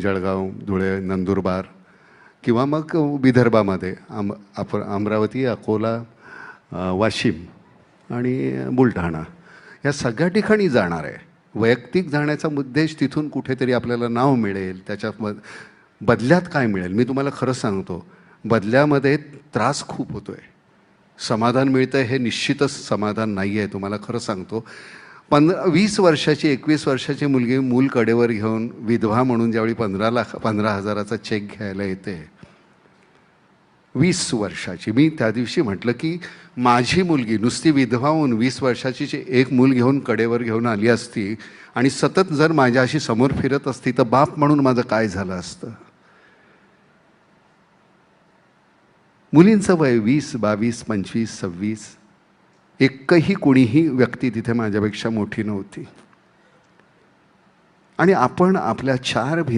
जळगाव धुळे नंदुरबार किंवा मग विदर्भामध्ये आम आप अमरावती अकोला वाशिम आणि बुलढाणा या सगळ्या ठिकाणी जाणार आहे. वैयक्तिक जाण्याचा मुद्देश तिथून कुठेतरी आपल्याला नाव मिळेल त्याच्या ब- बदल्यात काय मिळेल? मी तुम्हाला खरं सांगतो बदल्यामध्ये त्रास खूप होतो आहे समाधान मिळतं हे निश्चितच समाधान नाही आहे तुम्हाला खरं सांगतो. पंधरा वीस वर्षाची एकवीस वर्षाची मुलगी मूल कडेवर घेऊन विधवा म्हणून ज्यावेळी पंधरा लाख पंधरा हजाराचा चेक घ्यायला येते वीस वर्षाची. मी त्या दिवशी म्हटलं की माझी मुलगी नुसती विधवा होऊन वीस वर्षाची जी एक मूल घेऊन कडेवर घेऊन आली असती आणि सतत जर माझ्याशी समोर फिरत असती तर बाप म्हणून माझं काय झालं असतं? मुलींचं वय वीस बावीस पंचवीस सव्वीस एकही कोणीही व्यक्ती तिथे माझ्यापेक्षा मोठी नव्हती. आणि आपण आपल्या चार भिंती